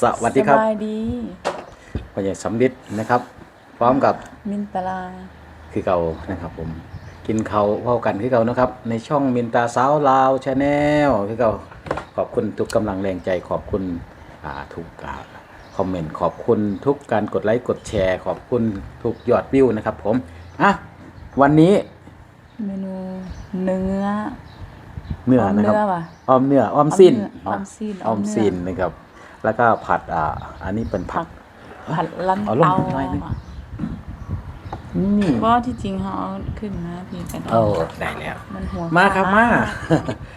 สวัสดีครับสบายดีพ่อใหญ่สำลิดนะครับ พร้อมกับมินตลาคือเก่านะครับ ผมกินเขาวเท่ากันคือเก่านะครับ ในช่องมินตาสาวลาวชาแนลคือเก่าขอบคุณทุกกำลังแรงใจขอบคุณอ่าทุกอ่าคอมเมนต์ขอบคุณทุกการกดไลค์กดแชร์ ขอบคุณทุกยอดวิวนะครับ ผมอะวันนี้ เมนูเนื้อเนื้อนะครับเนื้อว่ะออมเนื้อออมสิ้นออมสิ้นออมสิ้นนะครับ แล้วก็ผัดอ่าอันนี้เป็นผัผักกผัดลันเอาลงเตาหน่อยหนึ่งอะนี่เพราะที่จริงเขาเอาขึ้นนะพี่กันเออได้แล้ว มันหัวมาครับขดมา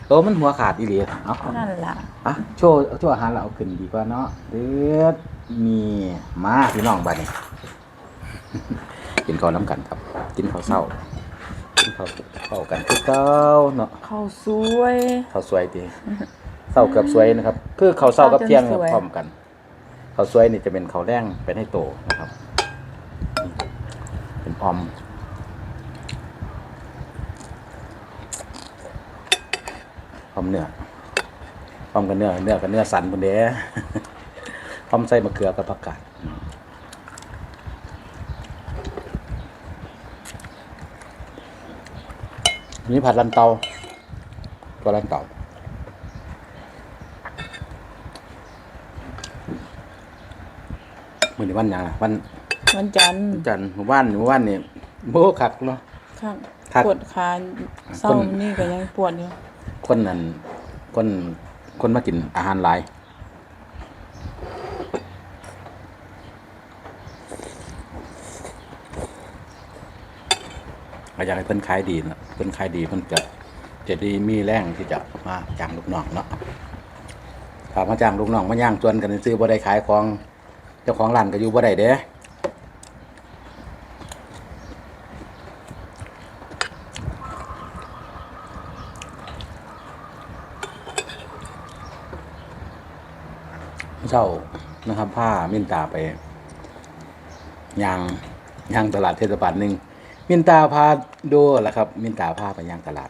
โอ้มันหัวขาดอีหลีเอาเอานั่นแหละอะโชว์โชว์อาหารเราเอาขึ้นดีกว่าเนาะเดือดมีมาพี่น้องบ้านนี้ กินข้าวน้ำกันครับ กินข้าวเศร้ากินข้าวเข้ากันคือเก้าเนาะ ข้าวสวย ข้าวสวยดี เศร้าเกือบสวยนะครับ คือข้าวเศร้ากับเที่ยงเนี่ยข้าวจนสวยพร้อมกันข้าวสวยนี่จะเป็นข้าวแดงเป็นให้โตนะครับ เป็นออมพร้อมเนื้อพร้อมกับเนื้อเนื้อกับเนื้อสันบนเด้พร้อมใส่มะเขือกับผักกาดอืมนี่ผัดลันเตาตัวลันเตา มือนี้วันหยังอะวันวันจันทร์วันจันทร์มื้อว่านมื้อว่านนี่โม่คักเนาะครับครับ ปวดขาเศร้าคนนี่ก็ยังปวดอยู่คนนั้นคนคนมากินอาหารหลายก็อยากให้เพิ่นขายดีนะเพิ่นขายดีเพิ่นจะจะไดีมีแรงที่จะมาจ้างลูกน้องเนาะถ้ามาจ้างลูกน้องมาย่างจวนกันซื้อบ่ได้ขายของ เจ้าของร้านก็อยู่บ่ได้เด้เจ้านะครับผ้ามินตาไปย่างย่างตลาดเทศบาลหนึ่งมินตาพาดูแหละครับ มินตาพาไปย่างตลาด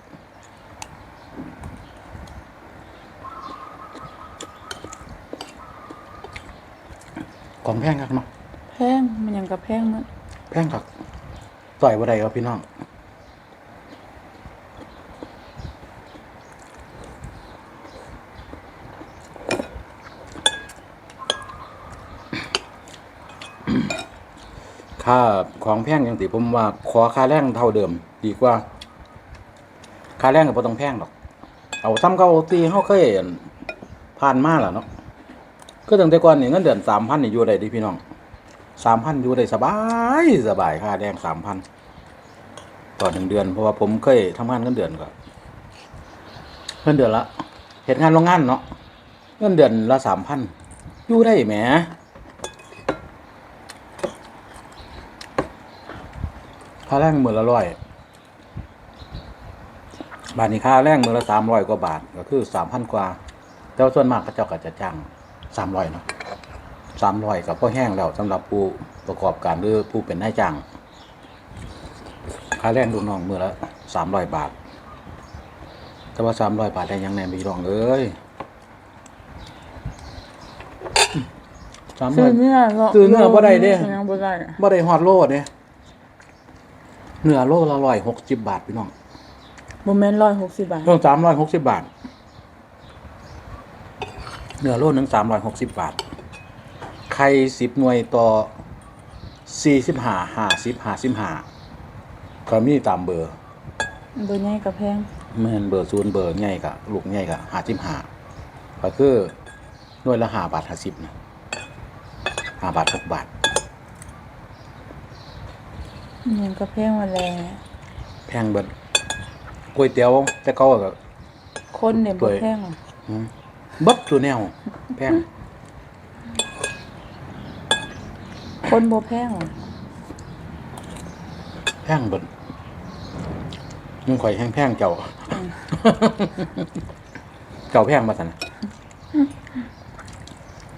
ของแพงครับเนาะแพงมันยังกับแพงมั้งแพงครับต่อยบ่ได้ครับพี่น้องค่าของแพงอย่างติผมว่าขอค่าแรงเท่าเดิม ดีกว่า ค่าแรงก็บ่ต้องแพงหรอก เอาซ้ำเก่าตีเฮาเคยอั่นผ่านมาแล้วเนาะ คือตั้งแต่ก่อนนี่เงินเดือน3,000นี่อยู่ได้ดิพี่น้องสามพันอยู่ได้สบายสบายค่าแรงสามพันต่อหนึ่งเดือนเพราะว่าผมเคยทำงานเงินเดือนก็เงินเดือนละเหตุงานโรงงานเนาะเงินเดือนละสามพันอยู่ได้แหมค่าแรงมือละร้อยบาทนี้ค่าแรงมือละสามร้อยกว่าบาทก็คือสามพันกว่าแต่ว่าส่วนมากเขาเจ้าก็จะจ้าง สามร้อยเนาะสามร้อยกับพ่อแห้งแล้วสำหรับผู้ประกอบการหรือผู้เป็นนายจ้างค่าแรงลูกน้องมือละสามร้อยบาท แต่ว่าสามร้อยบาทได้หยังแหน่พี่น้องเอ้ยสามร้ซื้ออยเนื้อก็ซื้อเนื้อบ่ได้เด้ยังบ่ได้บ่ได้ฮอดโลเนี่ยเนื้อโลละร้อยหกสิบบาทพี่น้องบ่แม่นร้อยหกสิบบาทต้องสามร้อยหกสิบบาท เนื้อโลหนึ่งสามร้อยหกสิบบาท ไข่สิบหน่วยต่อสี่สิบห้าห้าสิบห้าสิบห้าก็มีตามเบอร์ เบอร์ใหญ่กับแพงแม่นเบอร์ศูนย์เบอร์ใหญ่กับลูกใหญ่กับห้าสิบห้าก็คือหน่วยละห้าบาทห้าสิบนะห้าบาทหกบาทยังกับแพงมาแลแพงเบิดก๋วยเตี๋ยวแต่เขาก็คนเนี่ยตับ่วแพงหรอกอืมเบัดตัวแนว แพง คนบ่แพงหรอกแพงเบิดมึงข่อยแห้งแพงเจ้า เจ้าแพงมาสัน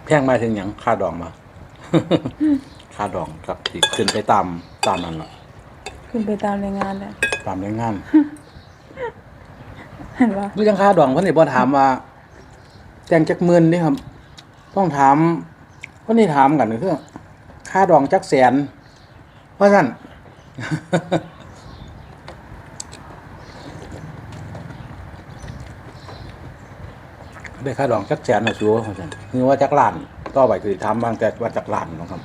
แพงมาถึงหยังค่าดองมา ค่าดองครับสิขึ้นไปตามตามนั้นล่ะขึ้นไปตามรายงานแล้วตามแรงงานเห็นปะดูยังค่าดองเพิ่นนี่บ่ถามว่า แจงจักหมื่นนี่ครับ ต้องถามคนนี้ถามกันคือค่าดองจักแสนเพราะสั่นได้ค่าดองจักแสนนะชัวร์เพราะสั่นนี่ว่าจักล้านต่อไปคือทำบางแต่ว่าจักล้านนะครับ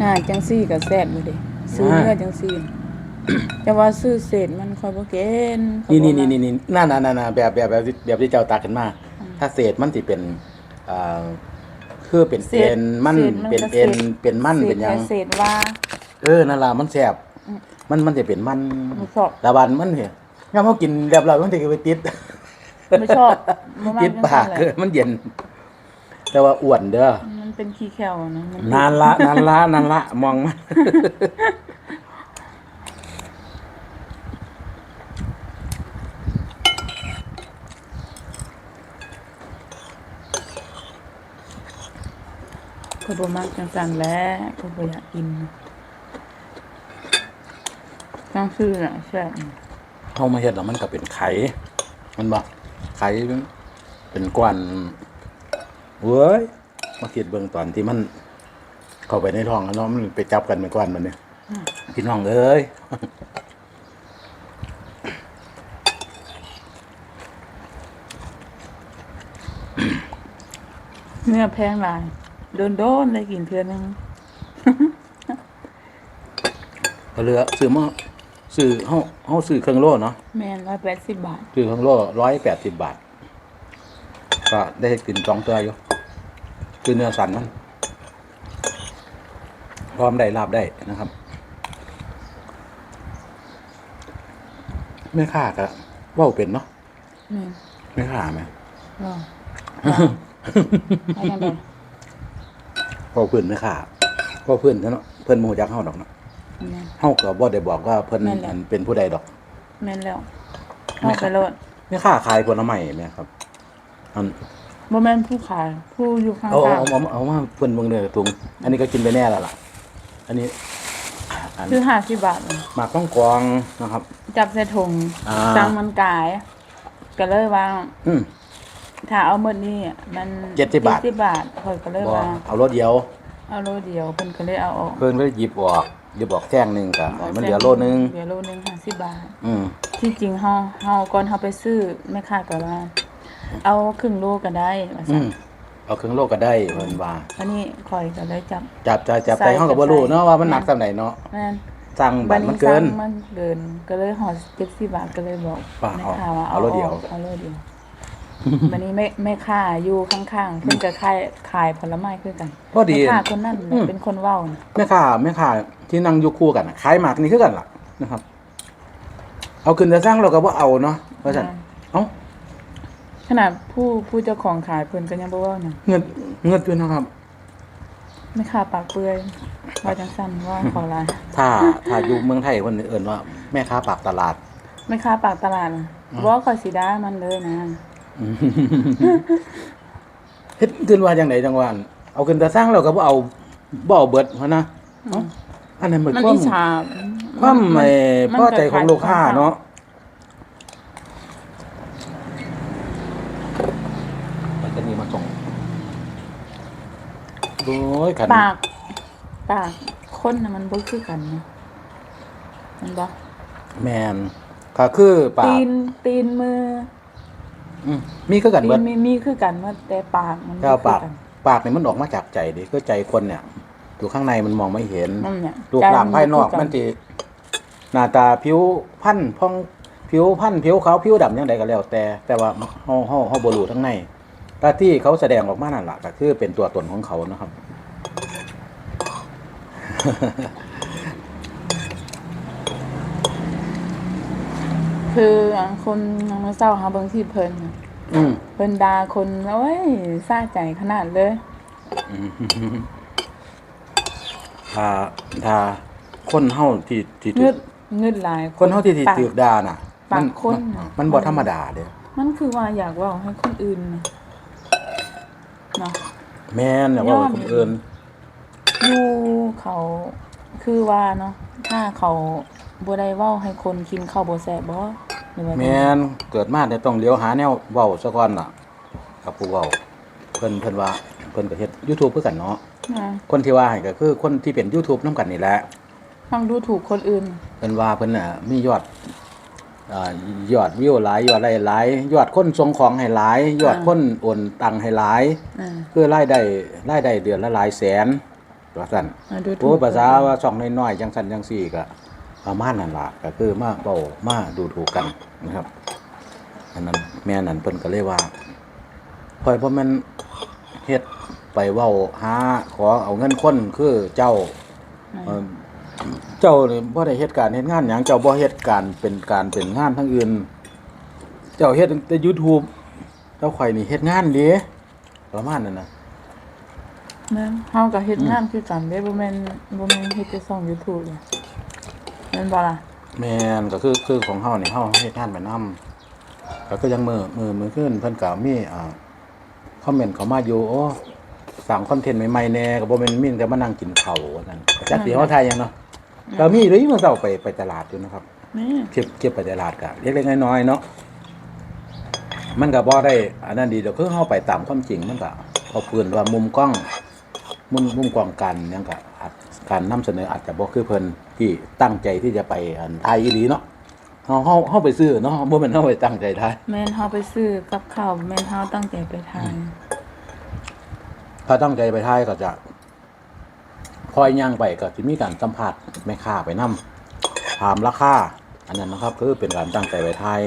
น่าจังซี่ก็แซ่บอยู่เด้ซื้อเนื้อจังซี่ แต่ว่าซื้อเศษมันค่อยบ่เกินข้อยนี่บ่นี่มันี่กนี่นี่นั่นนั่นนั่นแบบแบบแบบที่แบบที่เจ้าตาขึ้นมา ถ้าเศษมันสิเป็นอ่าคือเป็นเศเอ็ษนมันศษเป็นก็เอ็นศษเป็นมันเป็นหยังศษเศษว่า เออนั่นล่ะมันแสบอืมมันมันจะเป็นมันบ่ชอบ ตะวันมันเนี่ยย่ามเขากินเรียบร้อยมันจะไปติด ไม่ชอบบ่มักติดจังปากซี่แหละมันเย็น แต่ว่าอ้วนเด้อ มันเป็นขี้แคลอะนะมันานละนานละนานละมองมัน ก็บ่มักจังซั่นแหล้วก็บ่อยากกินจังซื้อน่ะแซ่บเขามาเฮ็ดแล้วมันก็เป็นไข่มันบ่ไข่เป็นก้อนเว้ยมาคิดเบิ่งตอนที่มัน เข้าไปในท้องแล้วเนาะมันไปจับกันเป็นก้อนมันเนี่ยพี่น้องเอ้ยเนื้อแพงหลาย โดนๆได้กินเทื่อนึงก็เหลือซื้อมาซื้อเฮาเฮาซื้อเครื่องโล่เนาะแม่น180บาทซื้อเครื่องโล่ร้อยแปดสิบบาท ก็ได้กินสองตัวอยู่คือเนื้อสันมันพร้อมได้ลาบได้นะครับไม่ค่าก็เว่าเป็นเนาะแม่นไม่ค่าไหมรอให้จังได๋เว่าเพื่อนไม่ค่าเว่าเพื่อนเนาะเพื่อนหมูจักเฮาดอกเนาะแม่นเฮาก็บ่ได้บอกว่าเพิ่นนั่นแหละอันเป็นผู้ใดดอกแม่นแล้วแม่เอาครัไปบโลดไม่ค่าขายผลไม้ไหมครับอันบ่แม่นผู้ขาย ผู้อยู่ข้างเอาๆเอาเอาเอามาเพิ่นเบิ่งเด้อถุงอันนี้ก็กินไปแน่แล้วล่ะ อันนี้อันคือ50บาทหมากต้องกรองนะครับ จับใส่ถุงอ่าสั่งมันกาย ก็เลยว่า อืม ถ้าเอาหมดนี่มัน70บาท70บาทข่อยก็เลยบ่ว่าเอารถเดียว เอาโลเดียวเพิ่นก็เลยเอาออกเพิ่นก็หยิบออกหยิบออกแท่งหนึงก็ให้มันเหลือโลนึงเหลือโลนึง50บาท อืม ที่จริงเฮาเฮาก่อนเฮาไปซื้อแม่ค้าก็ว่า เอาครึ่งโลก็ได้ว่าอืซั่นมเอาครึ่งโลก็ได้เพิ่นว่า อันนี้ข่อยก็เลยจับ จับจับจับใส่ไปเฮาก็บ่รู้เนาะว่ามันหนักใส่ซำไหนเนาะแม่นสั่งบัตรมันเกิน สั่งมันเกินก็เลยห่อ70บาทก็เลยบอกว่าแม่เอาค้าว่าเอาโลเดียวออกเอาโลเดียว วันนี้แม่แม่ค้าอยู่ข้างๆเพิ่นก็ขายขายผลไม้คือกันพอดี แม่ค้าคนนั้นอืน่ะมเป็นคนเว้าน่ะแม่ค้าแม่ค้าที่นั่งอยู่คู่กันน่ะขายหมากนี่คือกันล่ะนะครับ เอาขึ้นจะสร้างเราก็บ่เอาเนาะว่าซั่นเอ้าขนาดผู้ผู้เจ้าของขายเพิ่นก็ยังบ่เว้าน่ะเงินเงินด้วยนะครับ แม่ค้าปากเปื่อยว่าจังซั่นว่าขอลายถ้าถ้าอยู่เมืองไทยคนเอิ่นว่าแม่ค้าปากตลาด แม่ค้าปากตลาดน่ะบ่ค่อยสิด่ามันเลยนะ เฮ็ดขึ้นว่าจังไดจังหวะเอาขึ้นแต่สร้างเราก็บ่เอาบ่เอาเบิดเพราะนะเอ้าอันนั้นมันมันควาอิมจฉาความนไอ้มันพอใจของลูกค้าเนาะมันจะมีมาส่งโอ้ยขันปากปากคนน่ะมันบ่คือกันนะมันบ่แมนก็คือปากตีนตีนมือ อืมมีคือกันตีเบินดมีมีคือกันว่าแต่ปากมันบ่แต่ว่าคือปากกันปากนี่มันออกมาจากใจดิคือใจคนเนี่ย อยู่ข้างในมันมองไม่เห็นนั่นเนี่ยรูปร่างภายนอกมันสิหน้าตาผิวพันธุ์พองผิวพันธุ์ผิวขาวผิวดำยังไงก็แล้ว แต่ แต่ว่าเฮาเฮาเฮาบ่รู้ทั้งในแต่ที่เขาแสดงออกมานั่นล่ะก็คือเป็นตัวตนของเขานะครับ คือคนมาเศร้าหาเบิ่งที่เพิ่น อืมเพิ่นด่าคนโอ้ยซ่าใจขนาดเลย ถ้าถ้าคนเฮาที่ที่ถูเงึกดเงึดหลาย คนเฮาที่ที่ปากถูกด่าน่ะ ปากมันคนมันน่ะ มันบ่ธรรมดาเด้มันคือว่าอยากเว่าให้คนอื่นน่ะเนาะ แม่นน่ะว่าให้คนอื่น อยู่เขาคือว่าเนาะถ้าเขาบ่ได้เว้าให้คนกินข้าวบ่แซ่บบ่รือ ว่าแม่นเกิดมาเนี่ยต้องเลี้ยวหาแนวเว้าซะก่อนล่ะกับผู้เว้าเพิ่นเพิ่นว่าเพิ่นก็เฮ็ด YouTube คือกันเนาะอ่าคนที่ว่าให้ก็คือคนที่เป็น YouTube นํกันนี่แหละ ฟังดูถูกคนอื่น เพิ่นว่าเพิ่นน่ะมียอดอ่ายอดวิวหลายยอดอะไรหลาย ยอดคนส่งของให้หลาย ยอดคนโอนตังค์ให้หลาย อ่าคือรายได้รายได้เดือนละหลายแสนว่าซั่นมาดูถูโอ้กยภาษาว่าช่องน้อยๆจังซั่นจังซี่ก็ ประมาณนั้นล่ะก็คือมาเว้ามาดูถูกกันนะครับ อันนั้นแม่นั่นเพิ่นก็เลยว่าคอยบ่แม่นเฮ็ดไปเว้าหาขอเอาเงินคนคือเจ้าเอ่อเจ้านี่บ่ได้เฮ็ดการเฮ็ดงานหยังเจ้าบ่เฮ็ดการเป็นการเป็นงานทั้งอื่น เจ้าเฮ็ดแต่ YouTube เจ้าข่อยนี่เฮ็ดงานเด้ประมาณนั้นน่ะแม่นเฮาก็เฮ็ดงานคือกันเด้บ่แม่นบ่แม่นเฮ็ดแต่ช่อง YouTube เลยแม่นบ่ล่ะแม่นก็คือคือของเฮานี่เฮาเฮ็ดงานไปนำก็คือยังมือมือมือขึ้นเพิ่นก็มีอ่าคอมเมนต์เข้ามาอยู่โอ้สร้างคอนเทนต์ใหม่ๆแน่ก็บ่แม่นมีแต่มานั่งกินข้าวว่าซั่นจักสิเฮาทายหยังเนาะก็มีเลยมื้อเช้าไปไปตลาดอยู่นะครับนี่เก็บเก็บไปตลาดกะเล็กๆน้อยๆเนาะมันก็บ่ได้อันนั้นดีเดี๋ยวคือเฮาไปตามความจริงมันก็เอาปืนว่ามุมกล้องมุมมุมกล้องกันหยังก็อาจ การนำเสนออาจจะบ่คือเพิ่นที่ตั้งใจที่จะไปอันไทยอีหลีเนาะเฮาเฮาเฮาไปซื้อเนาะบ่แม่นเฮาไปตั้งใจไทยแม่นเฮาไปซื้อกับข้าวแม่นเฮาตั้งใจไปทานถ้าตั้งใจไปไทยก็จะคอยย่างไปก็สิมีการสัมภาษณ์แม่ค้าไปนํถามราคาอันนั้นนะครับคือเป็นการตั้งใจไปไทย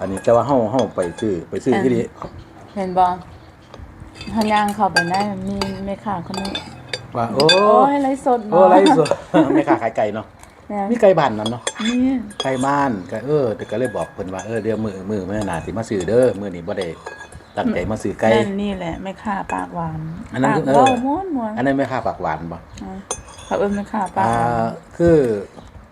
อันนี้แต่ว่าเฮาเฮาไปซื้อไปซื้อที่นี่เห็นบ่เฮาย่างเข้าไปได้มีแม่ค้าคนนึง ว่าโอ้โอ้ยไลฟ์สดโอ้เนาะไรสดไม่ขาขายไก่เนาะแม่นมีไก่บ้านนั่นเนาะนี่ไก่บ้านก็เออแต่ก็เลยบอกเพิ่นว่าเออเดี๋ยวมือมือมื้อหน้าสิมาซื้อเด้อมื้อนี้บ่ได้ตั้งใจมาซื้อไก่แม่นนี่แหละแม่ค้าปากหวานอันนั้นปากคือเออเว้าม่วนม่วนอันนั้นไม่ค่าปากหวานบ่อ่าเขาเอิ้นแม่ค้าปากอ่าหวานคือ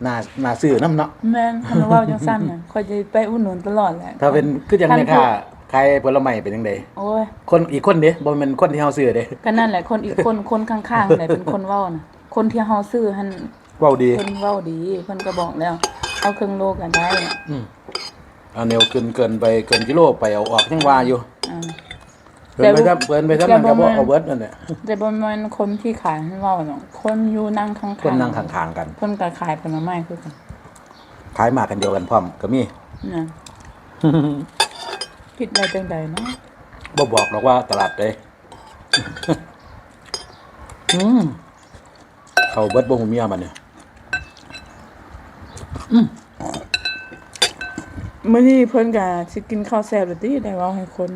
น่าน่าซื้อน้ำเนาะแม่นคันว่าจังซั่นน่ะข่อยจะไปอุดหนุนตลอดแหละถ้าเป็นคือจังท่านแม่ผู้ค้า ขายผลไม้เป็นจังไดโอ้ยคนอีกคนเด้บ่แม่นคนที่เฮาซื้อเด้ก็นั่นแหละคนอีกคนคนข้างๆเลยเป็นคนเว้าน่ะคนที่เฮาซื้อหั่นเว้าดีเพิ่นเว้าดีเพิ่นก็บอกแล้ว เอาเครื่องโลกันได้อืมเอาแนวเกินเกินไปเกินกิโลไปเอาออกยังว่าอยู่อ่าเกินไปซะเกินไปซะมันก็บ่เอาเบิดนั่นแหละแต่บ่แม่นคนที่ขายให้เว้าหรอกคนอยู่นั่งข้างๆคนนั่งข้างๆกันเพิ่นก็ขายผลไม้คือกันขายหมากกันเดียวกันพร้อมก็มีน่ะ คิดได้จังใดเนาะบ่บอกหรอกว่าตลาดใดอืมเขาเบิดบ่หูเมียมันเนี่ยมื้อนี้เพิ่นก็สิกินข้าวแซ่บแล้วติได้เว้าให้คน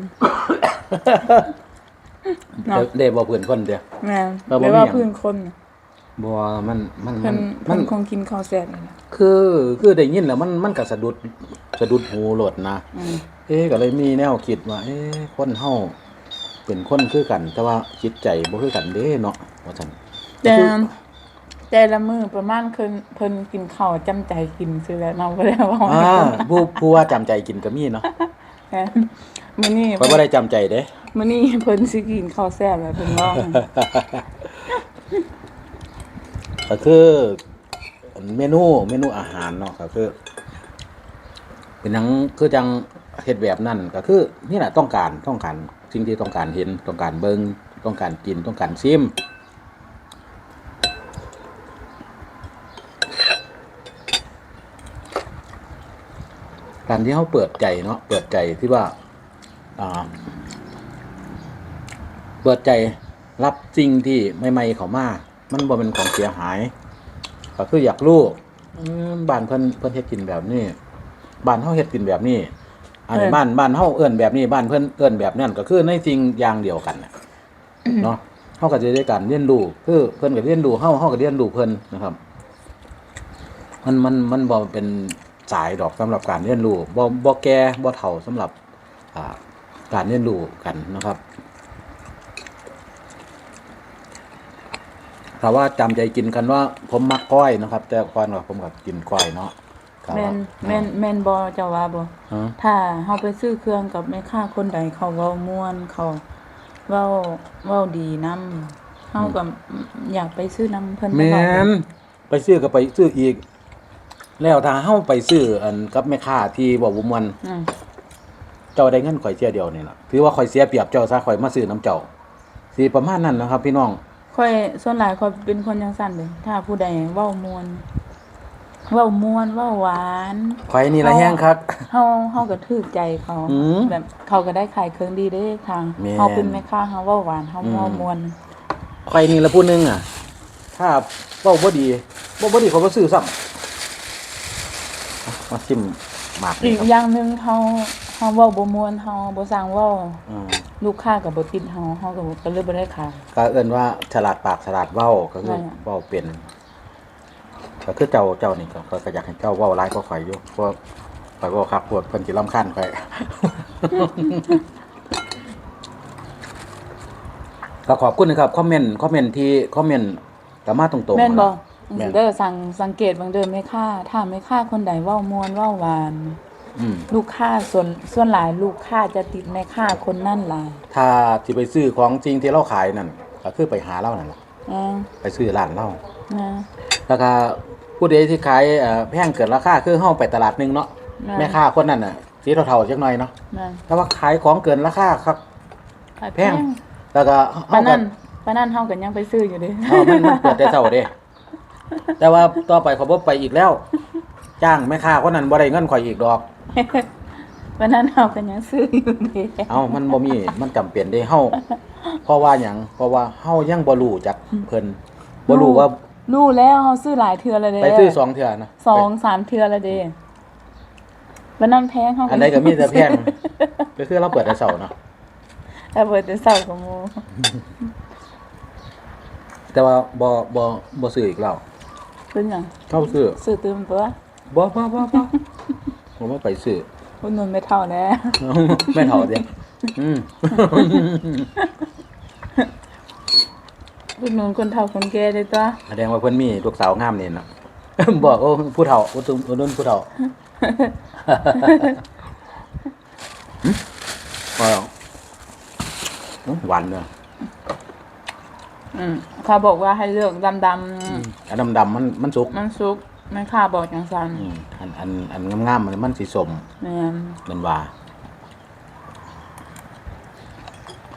เนาะ ได้บ่เพื่อนคนเดียว แม่นเราบ่ได้มีว่าหยังเพิ่นคนบ่มันมันเพิ่มันนมัเพิ่นนคงกินข้าวแซ่บนั่นแหละคือคือได้ยินแล้วมันมันก็สะดุดสะดุดหูโลดนะ อืม เอ๊ะก็เลยมีแนวคิดว่าเอ๊ะคนเฮาเป็นคนคือกัน แต่ว่าจิตใจบ่คือกันเด้เนาะว่าซั่นแต่แต่ละมื้อประมาณเพิ่นเพิ่นกินข้าวจำใจกินซื่อแล้วเนาะบ่ได้เว้าให้อ่าคนผู้ผู้ว่าจำใจกินก็มีเนาะแม่นมื้อนี้เพราะบ่ได้จำใจเด้มื้อนี้เพิ่นสิกินข้าวแซ่บแล้วเพิ่นเว้าก็คือเมนูเมนูอาหารเนาะก็คือ เป็นหยังคือจัง เฮ็ดแบบนั้นก็คือนี่แหละต้องการต้องการสิ่งที่ต้องการเห็นต้องการเบิงต้องการกินต้องการซิมการที่เขาเปิดใจเนาะเปิดใจที่ว่าเปิดใจรับสิ่งที่ใหม่เขามามันบ่เป็นของเสียหาย ก็คืออยากรู้บ้านเพิ่นเพิ่นเฮ็ดกินแบบนี้บ้านเฮาเฮ็ดกินแบบนี้ อันนี้บ้านบ้านเฮาเอิ้นแบบนี้บ้านเพิ่นเอิ้นแบบนั้นก็คือในสิ่งอย่างเดียวกันน่ะเนาะเฮาก็จะได้การเรียนรู้คือเพิ่นก็เรียนรู้เฮาเฮาก็เรียนรู้เพิ่นนะครับ มันมันมันบ่เป็นสายดอกสำหรับการเรียนรู้บ่บ่แก่บ่เฒ่าสำหรับอ่าการเรียนรู้กันนะครับถ้าว่าจำใจกินกันว่าผมมักก้อยนะครับ แต่ก่อนว่าผมกับกินก้อยเนาะก็ แม่ว่านแม่นแม่นบ่เจ้าว่าบ่ฮะถ้าเฮาไปซื้อเครื่องกับแม่ค้าคนใดเขาเว้าม่วนเขาเว้าเว้าดีนำเฮาก็อยากไปซื้อนํเพิ่นตแมลอดนไปซื้อก็ไปซื้ออีก แล้วถ้าเฮาไปซื้ออันกับแม่ค้าที่บ่บ่มวนอืมเจ้าได้เงินข่อยเสียเดียวนี่ล่ะถือว่าข่อยเสียเปรียบเจ้าซะข่อยมาซื้อน้ำเจ้าสิประมาณนั้นนะครับ พี่น้องค่อยส่วนหลายค่อยเป็นคนจังซั่นเลยถ้าผู้ใดเว้ามวน เว้ามวนเว้าหวานข่อยนี่ละแห้งคัก เฮาเฮาก็ถูกใจเขาอืมแบบเขาก็ได้ขายเครื่องดีเด้ทางแม่น เฮาเป็นแม่ค้าเฮาเว้าหวานเฮาอืมเว้ามวนข่อยนี่ละผู้หนึงอะ ถ้าเว้าบ่ดีบ่บ่ดีเขาบ่ซื้อซ้ำมาชิมหมากอีนี่กครับอย่างหนึงเฮาเฮาเว้าบ่ม่วนเฮาบ่สร้างเว้าอืมลูกค้าก็บ่ติดเฮาเฮาก็บ่ก็เลยบ่ได้ขาย ก็เอิ้นว่าฉลาดปากฉลาดเว้าก็คือนั่นน่ะ เว้าเป็น ก็คือเจ้าเจ้านี่ก็ก็อยากให้เจ้าเว้าหลายกว่าข่อยอยู่เพราะข่อยเว้าคักปวดเพิ่นสิรำคาญข่อยก็ขอบคุณนะครับคอมเมนต์คอมเมนต์ที่คอมเมนต์ก็มาตรงๆแม่นบ่ะแม่นเด้อสังสังเกตเบางเด้อแม่ค้าถ้าแม่ค้าคนใดเว้าม่วนเว้าหวานอืมลูกค้าส่วนส่วนหลายลูกค้าจะติดแม่ค้าคนนั่นหลายถ้าที่ไปซื้อของจริงที่เราขายนั่นก็คือไปหาเรานั่นแหละอ่าไปซื้อร้านเรานะแล้วก็ ผู้ใดที่ขายเอ่อแพงเกินราคาคือเฮาไปตลาดหนึงเนาะแม่ค้าคนนั้นน่ะสีเทาๆจักหน่อยเนาะนะแต่ว่าขายของเกินราคาครับ ขายแพง แล้วก็ปาเฮาก็นั่นปานนั้นเฮาก็ยังไปซื้ออยู่เด้เฮามันมันเปิดแต่เช้าเด้แต่ว่าต่อไปเขาบ่ไปอีกแล้ว จ้างแม่ค้าคนนั้นบ่ได้เงินข่อยอีกดอก ปานนั้นเฮาก็ยังซื้ออยู่เด้เอ้ามันบ่มีมันจำเป็นเด้เฮาเพราะว่าหยังเพราะว่าเฮายังบ่รู้จักเพิ่นบ่รู้ว่า รู้แล้วเฮาซื้อหลายเทื่อแล้วเด้ไปซื้อสองเทื่อนะสองสามเทื่อแล้วเด้ปานนั้นแพงเฮาอันใดก็มีแต่แพงก็คือเราเปิดแต่เช้าเนาะแต่เบิดแต่เช้าก็โมแต่ว่าบ่บ่บ่ซื้ออีกแล้วเป็นหยังเข้าซื้อซื้อตื่มตัวบ่บ่บ่บ่ผมบ่ไปซื้ออุดหนุนไม่เท่าแล้วไม่เท่าเด้อืม อุดหนุนคนเฒ่าคนแก่ได้ตัวแสดงว่าเพิ่นมีลูกสาวงามนี่เนาะ บอกโอ้ผู้เฒ่าอุตุอุดหนุนผู้เฒ่าหึว่าอื้อหวานเด้ออืมเขาบอกว่าให้เลือกดำอันดำๆมันมันสุกๆมันซุกไม่ค่าบอกจังซันอืมอันอันอันงามๆมันมันสีสมเนี่ยมันว่า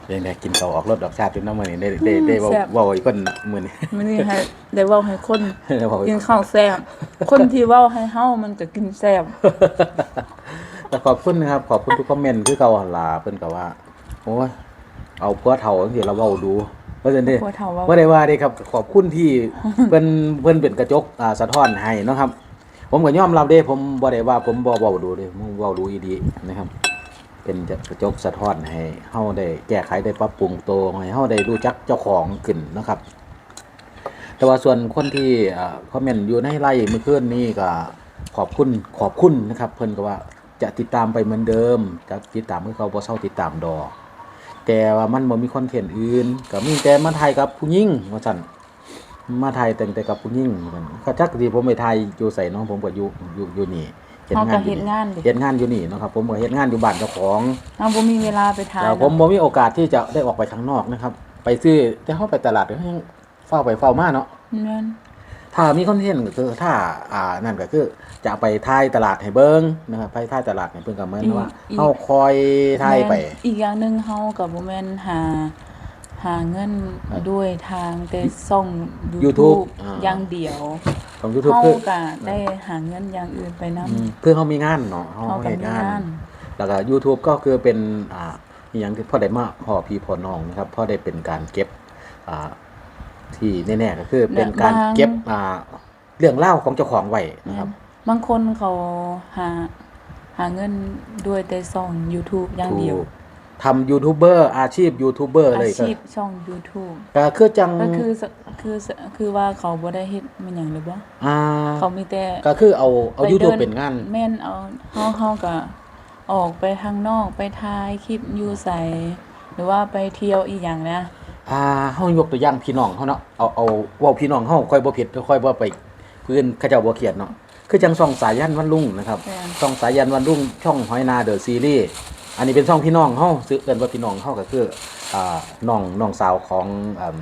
เพี ยงแต่กินเกาออกรสดอกชาติจนน้ำมันนี่ได้ได้ได้เว่าเว่าอีกคนมือนี่ มันนี่ให้ได้เว้าให้คนได้เว่าอีกิกนข้าวแซ่บคนที่เว้าให้เฮามันก็กินแซ่บ แต่ขอบคุณนะครับ ขอบคุณทุกคอมเมนต์คือเก่าหั่นล่ะเพิ่นก็ว่าโอ้ยเอาเพื่อเฒ่าจังซี่เราเว้าดูเพราะฉะนั้นเด้ผัวเฒ่าเว้า บ่ได้ว่าเด้ครับ ขอบคุณที่ เพิ่นเพิ่นเป็นกระจกอ่าสะท้อนให้เนาะครับ ผมก็ยอมรับเด้ผมบ่ได้ว่าผมบ่เว้าดูเด้ผมเว้าดูอีดีนะครับ เป็นกระจกสะท้อนให้เฮาได้แก้ไขได้ปรับปรุงตัวให้เฮาได้รู้จักเจ้าของขึ้นนะครับ แต่ว่าส่วนคนที่คอมเมนต์อยู่ในไลน์เมื่อคืนนี้ก็ขอบคุณขอบคุณนะครับ เพิ่นก็ว่าจะติดตามไปเหมือนเดิมจะติดตามคือเขาบ่เซาติดตามดอกแต่ว่ามันบ่มีคอนเทนต์อื่นก็มีแต่มาถ่ายกับผู้หญิงว่าซั่นมาถ่ายแต่งแต่กับผู้หญิงเหมือนกันก็จักที่ผมไปถ่ายอยู่ใส่น้องผมก็อยู่อยู่อยู่นี่ เฮาก็อยู่เฮ็ดงานดิเฮ็ดงานอยู่นี่เนาะครับผมก็เฮ็ดงานอยู่บ้านเจ้าของเฮาบ่มีเวลาไปทานแต่ผมบ่มีโอกาสที่จะได้ออกไปข้างนอกนะครับ ไปซื้อแต่เฮาไปตลาดก็ยังเฝ้าไปเฝ้ามาเนาะแม่นถ้ามีคอนเทนต์ก็คือถ้าอ่านั่นก็คือจะไปถ่ายตลาดให้เบิ่งนะครับไปถ่ายตลาดให้เพิ่นก็เหมือนว่าเฮาคอยถ่ายไปแม่นอีกอย่างหนึงเฮาก็บ่แม่นหา หาเงินด้วยทางแต่ช่อง YouTube YouTube อ่า อย่างเดียวของ YouTube เฮาคือก็ได้หาเงินอย่างอื่นไปนำอืมคือเฮามีงานเนาะเฮาเฮาก็เฮ็ดมีงาน งาน แล้วก็ YouTube ก็คือเป็นอ่าอหย่างที่พ่อได้มาพ่อพี่พ่อน้องนะครับพ่อได้เป็นการเก็บอ่าที่แน่ๆก็คือเป็นการเก็บอ่าเรื่องเล่าวของเจ้าของไว้นะครับ บางคนเขาหาหาเงินด้วยแต่ช่อง YouTube อย่างเดียว ถูก ทำยูทูบเบอร์อาชีพยูทูบเบอร์อาเลยก็ชีพช่อง YouTube ก็คือจังก็คือสคือสคือว่าเขาบ่ได้เฮ็ดมันหยังเลยบ่อ่าเขามีแต่ก็คือเอาเอาไปยูทูบดิเป็นงาน แม่นเอาเฮาเฮาก็ออกไปข้างนอกไปถ่ายคลิปอยู่ไสหรือว่าไปเที่ยวอีหยังนะ อ่าเฮายกตัวอย่างพี่น้องเฮาเนาะเอาเอาเว้าพี่น้องเฮาค่อยบ่ผิดค่อยบ่ไปพื้นเขาเจ้าบ่เครียดเนาะคือจังช่องสายันวันรุ่งนะครับแม่น ช่องสายันวันรุ่งช่องหอยนาเดอะซีรีส์ อันนี้เป็นช่องพี่น้องเฮาซื้อเอิ้นว่าพี่น้องเฮาก็คืออ่าน้องน้องสาวของอ่า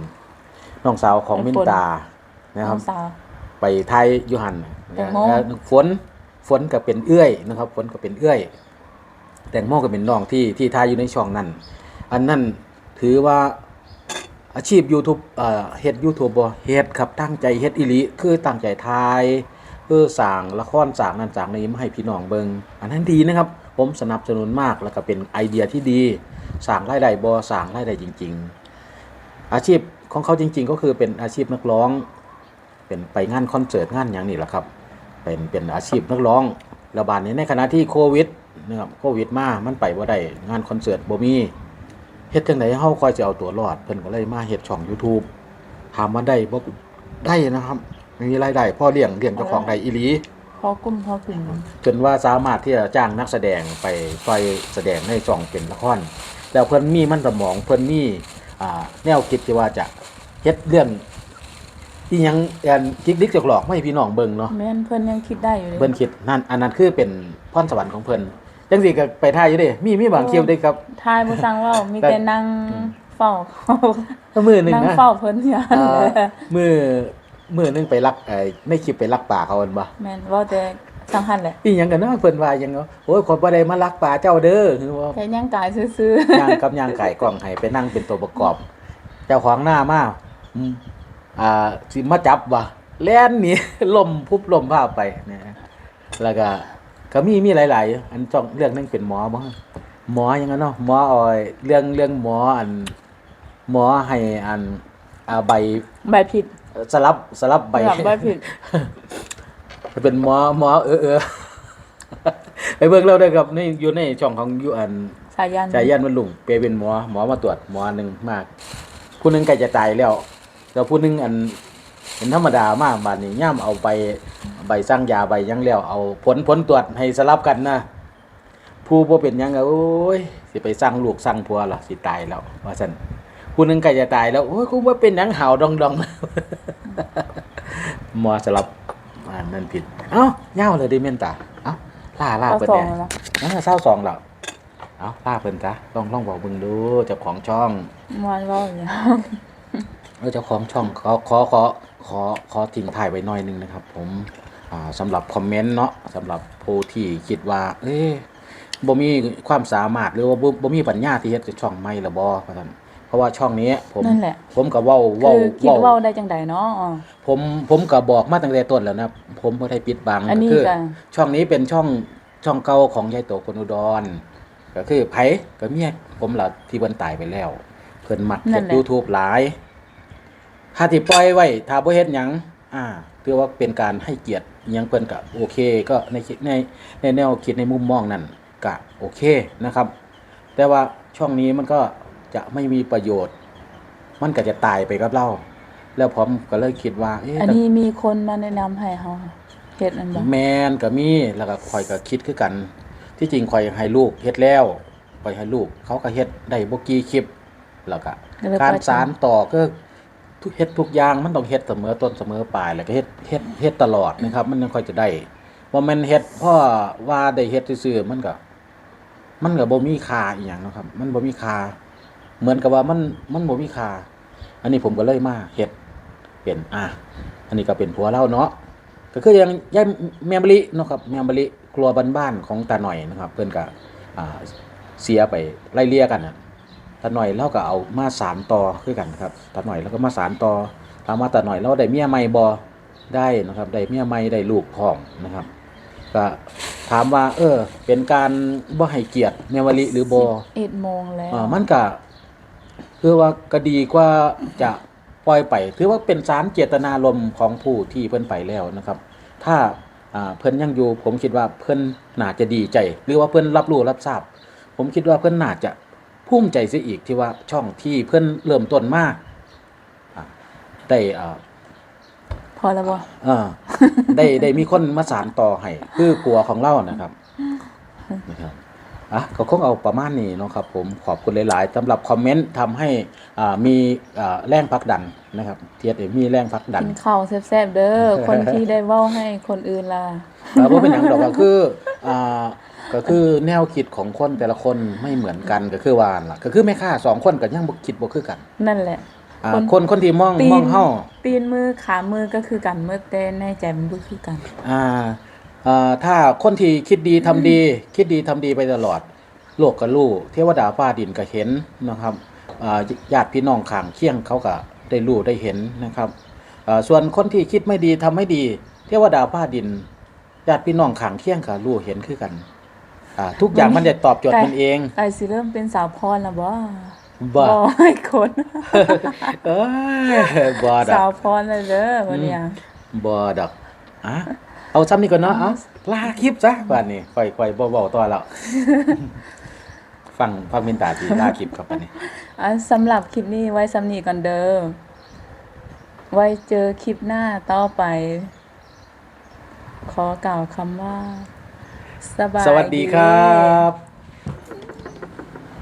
น้องสาวของมินตานะครับองสาว ไปไทยอยู่หันแตงโมเอ่อฝนฝนก็เป็นเอื้อยนะครับฝนก็เป็นเอื้อย แตงโมก็เป็นน้องที่ที่ทายอยู่ในช่องนั้น อันนั้นถือว่าอาชีพ YouTube เอ่อเฮ็ด YouTube บ่เฮ็ดครับตั้งใจเฮ็ดอีหลีคือตั้งใจทายเพื่อสร้างละครสร้างนั้นสร้างนี้มาให้พี่น้องเบิงอันนั้นดีนะครับ ผมสนับสนุนมากแล้วก็เป็นไอเดียที่ดีสร้างรายได้บ่สร้างรายได้จริง ๆ อาชีพของเขาจริง ๆ ก็คือเป็นอาชีพนักร้อง เป็นไปงานคอนเสิร์ตงานอย่างนี้แหละครับ เป็นเป็นอาชีพนักร้องระบาดนี้ในขณะที่โควิดนะครับโควิดมา มันไปบ่ได้งานคอนเสิร์ตบ่มีเฮ็ดจังไดเฮาคอยจะเอาตัวรอด เพิ่นก็เลยมาเฮ็ดช่อง YouTube ถามว่าได้บ่ได้นะครับ มีรายได้พ่อเลี้ยงเลี้ยงเจ้าของได้อีหลี พอกุ้มพอกุ้มจนว่าสามารถที่จะจ้างนักแสดงไปซอยแสดงในช่องเป็นละครแล้วเพิ่นมีมันสมองเพิ่นมีอ่าแนวคิดที่ว่าจะเฮ็ดเรื่องอีหยังอันจิกดิกจกหลอกไม่ให้พี่น้องเบิ่งเนาะแม่นเพิ่นยังคิดได้อยู่เลยเพิ่นคิดนั่นอันนั้นคือเป็นพรสวรรค์ของเพิ่นจังสิก็ไปท่ายอยู่เด้มีมีบางคิวเด้ครับทายบ่สั่งเว้ามีแต่แต่นั่งเฝ้ามือหนึงนั่งนะเฝ้าเพิ่นอย่างนั้นอ่าเลยมือ มือหนึงไปลักไอ้ในคลิปไปลักป่าเขาเอิ้นบ่แม่นเว่าแต่สังหันแหละอีหยังกันเนาะเพิ่นว่าหยังเนาะโอ้ยคนบ่ได้มาลักป่าเจ้าเด้อคือว่า แค่ย่างกายซื่อย่างกับย่างไก่กล้องให้ไปนั่งเป็นตัวประกอบ เจ้าของหน้ามาอืมอ่าสิมาจับว่ะแล่นหนี่ ล่มพุบล่มพาไปนะแล้วก็ก็มีมีหลาย ๆ อันจ้องเรื่องหนึงเป็นหมอบ่หมอหยังไงเนาะหมอออยเรื่องเรื่องหมออัน หมอให้อันอ่าใบๆใบผิด สลับสลับใบแบบใบผิดเป็นหมอหมอเออเออไปเบิ่งเราได้อครับในอยู่ในช่องของอยู่อันสายันชายยันมันลุงเปเป็นหมอหมอมาตรวจหมอหนึ่งมากผู้หนึงใกล้จะตายแล้วแล้วผู้หนึงอันเป็นธรรมดามากบาดนี้ย่ามเอาไปใบสร้างยาใบหยังแล้วเอาผลผลตรวจให้สลับกันนะผู้บ่เป็นหยังก็โอ้ยสิไปสร้างลูกสร้างผัวล่ะสิตายแล้วว่าซั่น ผู้หนึงใกล้จะตายแล้วโอ้ยกูบ่เป็นหยังหาวดองดองหมอสลับอันนั้นผิด เอ้าเหย้าเลยดิเมนตาเอ้าล่าล่าเอาเปิดสอแหงน่แล้วนั่นเศร้าสองแล้วเอาป้าเพิ่นจ้ะลองลองบอกเบิ่งดูเจ้าของช่องมันเว้าอยู่เออเจ้าของช่องขอขอขอขอขอทิ้งถ่ายไว้หน่อยหนึงนะครับ ผมอ่าสำหรับคอมเมนต์เนาะสำหรับผู้ที่คิดว่า เอ๊ะบ่มีความสามารถหรือว่าบ่บ่มีปัญญาที่เฮ็ดช่องใหม่ละบ่ว่าซั่น เพราะว่าช่องนี้ผมนั่นแหละ ผมก็เว้าคืเว้าอคิดเว้าเว้าได้จังไดเนาะอ๋อ ผมผมก็บอกมาตั้งแต่ต้นแล้วนะผมบ่ได้ปิดบังอันนี้ก็คืก็ ช่องนี้เป็นช่องช่องเก่าของยายโตคนอุดร ก็คือไผก็เมียผมล่ะที่เพิ่นตายไปแล้ว เพิ่นมักนั่เฮ็นดแหละ YouTube หลาย ถ้าที่ปล่อยไว้ถ้าบ่เฮ็ดหยังอ่าถือว่าเป็นการให้เกียรติอิหยังเพิ่นก็โอเค ก็ในคิดในในแนวคิดในมุมมองนั้นก็โอเคนะครับ แต่ว่าช่องนี้มันก็ จะไม่มีประโยชน์ มันก็จะตายไปกับเรา แล้วผมก็เลยคิดว่าเอ๊ะอันนี้มีคนมาแนะนำให้เฮาเฮ็ดอันบ่แมนก็มีแล้วก็ข่อยก็คิดคือกัน ที่จริงข่อยให้ลูกเฮ็ดแล้วข่อยให้ลูก เขาก็เฮ็ดได้บ่กี่คลิปแล้วก็ก็เลยการปล่อยสารต่อก็ทุกเฮ็ดทุกอย่างมันต้องเฮ็ดเสมอต้นเสมอปลายแล้วก็เฮ็ดเฮ็ดเฮ็ดตลอดนะครับ มันยังค่อยจะได้ว่ามันเฮ็ดเพราะว่าได้เฮ็ดซื่อๆมันก็มันก็บ่มีค่าอีหยังเนาะครับ มันบ่มีค่า เหมือนกับว่ามันมันบ่มีค่าอันนี้ผมก็เลยมาเฮ็ดเป็นอะอันนี้ก็เป็นผัวเราเนาะก็คือยังย่ายแมมบริเนาะครับแมมบริครัวบ้านๆของตาหน่อยนะครับ เพื่อนก็อ่าเสียไปไล่เลี่ยกันน่ะตาหน่อยเราก็เอามาสารต่อคือกันครับตาหน่อยแล้วก็มาสารต่อถามว่าตาหน่อยเราได้เมียใหม่บ่ได้นะครับได้เมียใหม่ได้ลูกพร้อมนะครับ ก็ถามว่า เออ เป็นการบ่ให้เกียรติแมมบริหรือบ่11โมงแล้วอ่ามันก็ คือว่าก็ดีกว่าจะปล่อยไป ถือว่าเป็นสารเจตนารมณ์ของผู้ที่เพิ่นไปแล้วนะครับ ถ้าอ่าเพิ่นยังอยู่ผมคิดว่าเพิ่นน่าจะดีใจ หรือว่าเพิ่นรับรู้รับทราบ ผมคิดว่าเพิ่นน่าจะภูมิใจเสียอีกที่ว่าช่องที่เพิ่นเริ่มต้นมาอ่าได้อ่าพอแล้วบ่เออได้ได้มีคนมาสานต่อให้คือกลัวของเรานะครับนะครับ อะก็คงเอาประมาณนี้เนาะครับผมขอบคุณหลาย ๆสำหรับคอมเมนต์ทำให้อ่ามีอ่าแรงพักดันนะครับเทียดมีแรงพักดัน กินข้าวแซ่บๆเด้อ คนที่ได้เว้าให้คนอื่นล่ะครับว่าเป็นอย่างดอกก็คืออ่าก็คือแนวคิดของคนแต่ละคนไม่เหมือนกันก็คือว่าล่ะ ก็คือแม่ค้าสองคนก็ยังบ่คิดบ่คือกันนั่นแหละ อ่าคน คนคนที่มองตีนมองเฮาตีนมือขามือก็คือกันเมื่อแต่ในใจมันบ่คือกัน อ่าอ่า ถ้าคนที่คิดดีทำดี คิดดีทำดีไปตลอด โลกก็รู้เทวดาฟ้าดินก็เห็นนะครับอ่าญาติพี่น้องข้างเคียงเขาก็ได้รู้ได้เห็นนะครับอ่าส่วนคนที่คิดไม่ดีทำไม่ดี เทวดาฟ้าดินญาติพี่น้องข้างเคียงก็รู้เห็นคือกันอ่าทุกอย่างมันจะตอบโจทย์มันเองใกล้สิเริ่มเป็นสาวพรแล้วบ่บ่ให้คนเอ้ยบ่ดอสากวพรเลยเด้อวันเนี้ยบ่ดอกอะ เอาซ้ำนี่ก่อนเนาะเอาลาคลิปซะบ้านนี้ค่อยๆบ่เว้าต่อแล้วฟังฟังมินตาทีลาคลิปครับบัดนี้อะสำหรับคลิปนี้ไว้สำนีก่อนเด้อไว้เจอคลิปหน้าต่อไป ขอกล่าวคำว่า สบายสวัสดีครับ